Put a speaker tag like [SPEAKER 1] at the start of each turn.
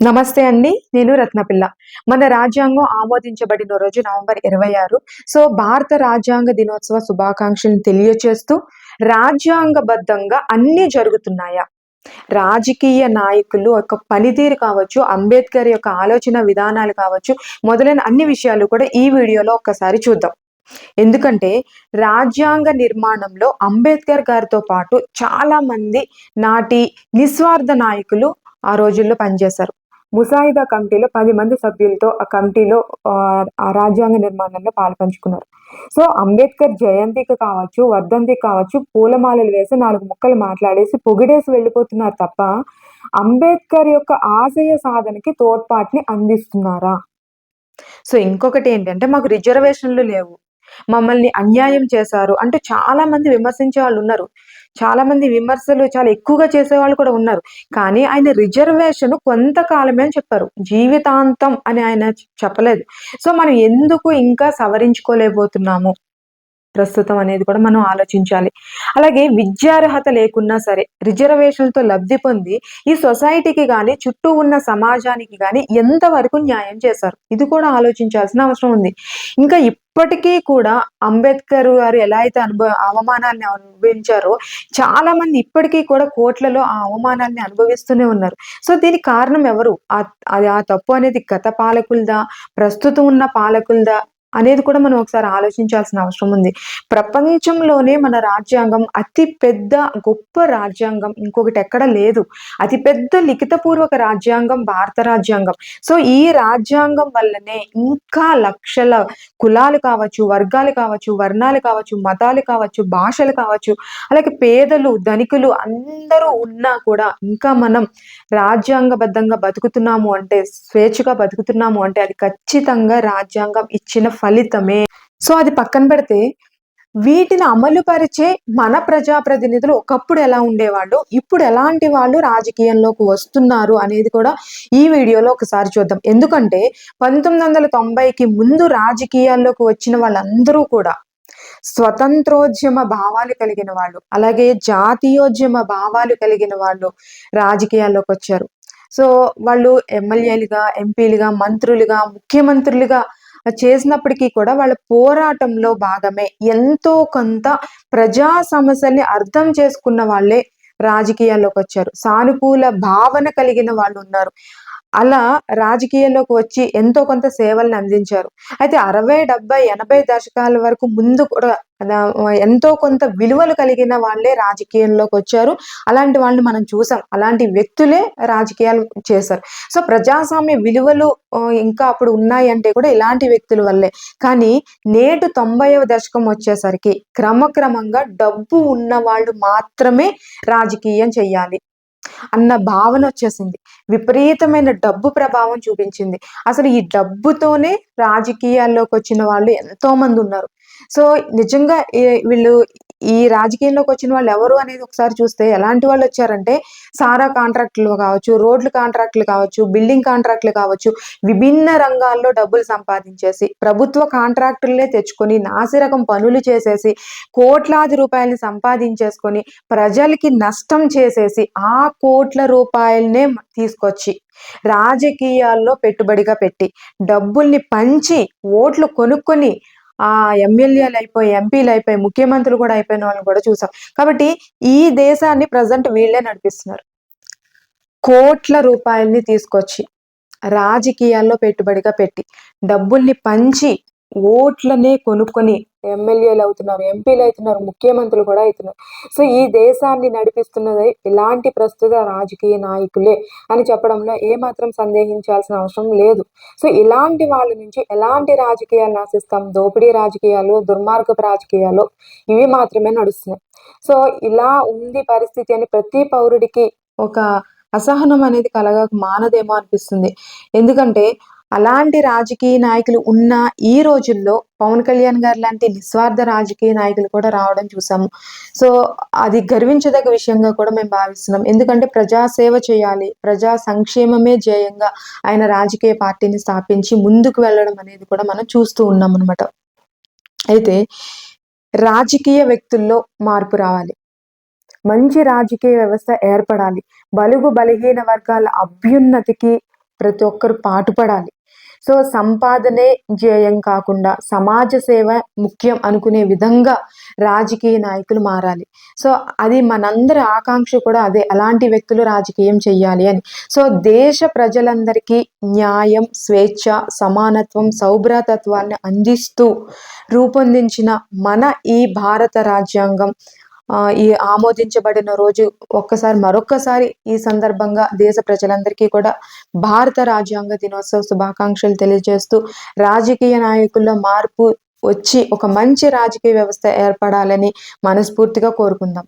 [SPEAKER 1] నమస్తే అండి నేను రత్నపిల్ల. మన రాజ్యాంగం ఆమోదించబడిన రోజు నవంబర్ ఇరవై ఆరు. సో భారత రాజ్యాంగ దినోత్సవ శుభాకాంక్షలను తెలియచేస్తూ రాజ్యాంగబద్ధంగా అన్నీ జరుగుతున్నాయా? రాజకీయ నాయకులు యొక్క పనితీరు కావచ్చు అంబేద్కర్ యొక్క ఆలోచన విధానాలు కావచ్చు మొదలైన అన్ని విషయాలు కూడా ఈ వీడియోలో ఒక్కసారి చూద్దాం. ఎందుకంటే రాజ్యాంగ నిర్మాణంలో అంబేద్కర్ గారితో పాటు చాలా మంది నాటి నిస్వార్థ నాయకులు ఆ రోజుల్లో పనిచేశారు. ముసాయిదా కమిటీలో పది మంది సభ్యులతో ఆ కమిటీలో రాజ్యాంగ నిర్మాణంలో పాల్పంచుకున్నారు. సో అంబేద్కర్ జయంతికి కావచ్చు వర్ధంతికి కావచ్చు పూలమాలలు వేసి నాలుగు ముక్కలు మాట్లాడేసి పొగిడేసి వెళ్ళిపోతున్నారు తప్ప అంబేద్కర్ యొక్క ఆశయ సాధనకి తోడ్పాటుని అందిస్తున్నారా? సో ఇంకొకటి ఏంటంటే మాకు రిజర్వేషన్లు లేవు. మమ్మల్ని అన్యాయం చేశారు. అంటే చాలా మంది విమర్శించే వాళ్ళు ఉన్నారు. చాలా మంది విమర్శలు చాలా ఎక్కువగా చేసే వాళ్ళు కూడా ఉన్నారు. కానీ ఆయన రిజర్వేషన్ కొంతకాలమే అని చెప్పారు. జీవితాంతం అని ఆయన చెప్పలేదు. సో మనం ఎందుకు ఇంకా సవరించుకోలేకపోతున్నాము? ప్రస్తుతం అనేది కూడా మనం ఆలోచించాలి. అలాగే విద్యార్హత లేకున్నా సరే రిజర్వేషన్లతో లబ్ధి పొంది ఈ సొసైటీకి కానీ చుట్టూ ఉన్న సమాజానికి కానీ ఎంతవరకు న్యాయం చేశారు? ఇది కూడా ఆలోచించాల్సిన అవసరం ఉంది. ఇంకా ఇప్పటికీ కూడా అంబేద్కర్ గారు ఎలా అయితే అనుభవ అవమానాన్ని అనుభవించారో చాలా మంది ఇప్పటికీ కూడా కోట్లలో ఆ అవమానాన్ని అనుభవిస్తూనే ఉన్నారు. సో దీనికి కారణం ఎవరు? ఆ అది ఆ తప్పు అనేది గత పాలకులదా? ప్రస్తుతం ఉన్న పాలకులదా? అనేది కూడా మనం ఒకసారి ఆలోచించాల్సిన అవసరం ఉంది. ప్రపంచంలోనే మన రాజ్యాంగం అతి పెద్ద గొప్ప రాజ్యాంగం ఇంకొకటి ఎక్కడ లేదు. అతి పెద్ద లిఖితపూర్వక రాజ్యాంగం భారత రాజ్యాంగం. సో ఈ రాజ్యాంగం వల్లనే ఇంకా లక్షల కులాలు కావచ్చు వర్గాలు కావచ్చు వర్ణాలు కావచ్చు మతాలు కావచ్చు భాషలు కావచ్చు అలాగే పేదలు ధనికులు అందరూ ఉన్నా కూడా ఇంకా మనం రాజ్యాంగబద్ధంగా బతుకుతున్నాము అంటే స్వేచ్ఛగా బతుకుతున్నాము అంటే అది ఖచ్చితంగా రాజ్యాంగం ఇచ్చిన ఫలితమే. సో అది పక్కన పెడితే వీటిని అమలు పరిచే మన ప్రజాప్రతినిధులు ఒకప్పుడు ఎలా ఉండేవాళ్ళు ఇప్పుడు ఎలాంటి వాళ్ళు రాజకీయంలోకి వస్తున్నారు అనేది కూడా ఈ వీడియోలో ఒకసారి చూద్దాం. ఎందుకంటే పంతొమ్మిది వందల తొంభైకి ముందు రాజకీయాల్లోకి వచ్చిన వాళ్ళందరూ కూడా స్వతంత్రోద్యమ భావాలు కలిగిన వాళ్ళు అలాగే జాతీయోద్యమ భావాలు కలిగిన వాళ్ళు రాజకీయాల్లోకి వచ్చారు. సో వాళ్ళు ఎమ్మెల్యేలుగా ఎంపీలుగా మంత్రులుగా ముఖ్యమంత్రులుగా చేసినప్పటికీ కూడా వాళ్ళ పోరాటంలో భాగమే. ఎంతో కొంత ప్రజా సమస్యల్ని అర్థం చేసుకున్న వాళ్ళే రాజకీయాల్లోకి వచ్చారు. సానుకూల భావన కలిగిన వాళ్ళు ఉన్నారు. అలా రాజకీయాల్లోకి వచ్చి ఎంతో కొంత సేవల్ని అందించారు. అయితే అరవై డెబ్బై ఎనభై దశకాల వరకు ముందు కూడా ఎంతో కొంత విలువలు కలిగిన వాళ్ళే రాజకీయంలోకి వచ్చారు. అలాంటి వాళ్ళని మనం చూసాం. అలాంటి వ్యక్తులే రాజకీయాలు చేశారు. సో ప్రజాస్వామ్య విలువలు ఇంకా అప్పుడు ఉన్నాయి అంటే కూడా ఇలాంటి వ్యక్తుల వల్లే. కానీ నేటు తొంభైవ దశకం వచ్చేసరికి క్రమక్రమంగా డబ్బు ఉన్న వాళ్ళు మాత్రమే రాజకీయం చేయాలి అన్న భావన వచ్చేసింది. విపరీతమైన డబ్బు ప్రభావం చూపించింది. అసలు ఈ డబ్బుతోనే రాజకీయాల్లోకి వచ్చిన వాళ్ళు ఎంతో మంది ఉన్నారు. సో నిజంగా వీళ్ళు ఈ రాజకీయంలోకి వచ్చిన వాళ్ళు ఎవరు అనేది ఒకసారి చూస్తే ఎలాంటి వాళ్ళు వచ్చారంటే సారా కాంట్రాక్టులు కావచ్చు రోడ్లు కాంట్రాక్టులు కావచ్చు బిల్డింగ్ కాంట్రాక్టులు కావచ్చు విభిన్న రంగాల్లో డబ్బులు సంపాదించేసి ప్రభుత్వ కాంట్రాక్టులనే తెచ్చుకొని నాసిరకం పనులు చేసేసి కోట్లాది రూపాయలని సంపాదించేసుకొని ప్రజలకి నష్టం చేసేసి ఆ కోట్ల రూపాయలనే తీసుకొచ్చి రాజకీయాల్లో పెట్టుబడిగా పెట్టి డబ్బుల్ని పంచి ఓట్లు కొనుక్కొని ఆ ఎమ్మెల్యేలు అయిపోయి ఎంపీలు అయిపోయి ముఖ్యమంత్రులు కూడా అయిపోయిన వాళ్ళని కూడా చూసాం. కాబట్టి ఈ దేశాన్ని ప్రజెంట్ వీళ్ళే నడిపిస్తున్నారు. కోట్ల రూపాయల్ని తీసుకొచ్చి రాజకీయాల్లో పెట్టుబడిగా పెట్టి డబ్బుల్ని పంచి ఓట్లనే కొనుక్కొని ఎమ్మెల్యేలు అవుతున్నారు ఎంపీలు అవుతున్నారు ముఖ్యమంత్రులు కూడా అవుతున్నారు. సో ఈ దేశాన్ని నడిపిస్తున్నది ఇలాంటి ప్రస్తుత రాజకీయ నాయకులే అని చెప్పడంలో ఏమాత్రం సందేహించాల్సిన అవసరం లేదు. సో ఇలాంటి వాళ్ళ నుంచి ఎలాంటి రాజకీయాలు ఆశిస్తాం దోపిడీ రాజకీయాలు దుర్మార్గపు రాజకీయాలు ఇవి మాత్రమే నడుస్తున్నాయి. సో ఇలా ఉంది పరిస్థితి అని ప్రతి పౌరుడికి ఒక అసహనం అనేది కలగక మానదేమో అనిపిస్తుంది. ఎందుకంటే అలాంటి రాజకీయ నాయకులు ఉన్న ఈ రోజుల్లో పవన్ కళ్యాణ్ గారు లాంటి నిస్వార్థ రాజకీయ నాయకులు కూడా రావడం చూసాము. సో అది గర్వించదగ్గ విషయంగా కూడా మేము భావిస్తున్నాం. ఎందుకంటే ప్రజా సేవ చేయాలి ప్రజా సంక్షేమమే ధ్యేయంగా ఆయన రాజకీయ పార్టీని స్థాపించి ముందుకు వెళ్ళడం అనేది కూడా మనం చూస్తూ ఉన్నాం అనమాట అయితే రాజకీయ వ్యక్తుల్లో మార్పు రావాలి. మంచి రాజకీయ వ్యవస్థ ఏర్పడాలి. బలుగు బలహీన వర్గాల అభ్యున్నతికి ప్రతి ఒక్కరు పాటుపడాలి. సో సంపాదనే ధ్యేయం కాకుండా సమాజ సేవ ముఖ్యం అనుకునే విధంగా రాజకీయ నాయకులు మారాలి. సో అది మనందరి ఆకాంక్ష కూడా అదే అలాంటి వ్యక్తులు రాజకీయం చెయ్యాలి అని. సో దేశ ప్రజలందరికీ న్యాయం స్వేచ్ఛ సమానత్వం సౌభ్రతత్వాన్ని అందిస్తూ రూపొందించిన మన ఈ భారత రాజ్యాంగం ఈ ఆమోదించబడిన రోజు ఒక్కసారి మరొక్కసారి ఈ సందర్భంగా దేశ ప్రజలందరికీ కూడా భారత రాజ్యాంగ దినోత్సవ శుభాకాంక్షలు తెలియజేస్తూ రాజకీయ నాయకుల్లో మార్పు వచ్చి ఒక మంచి రాజకీయ వ్యవస్థ ఏర్పడాలని మనస్ఫూర్తిగా కోరుకుందాం.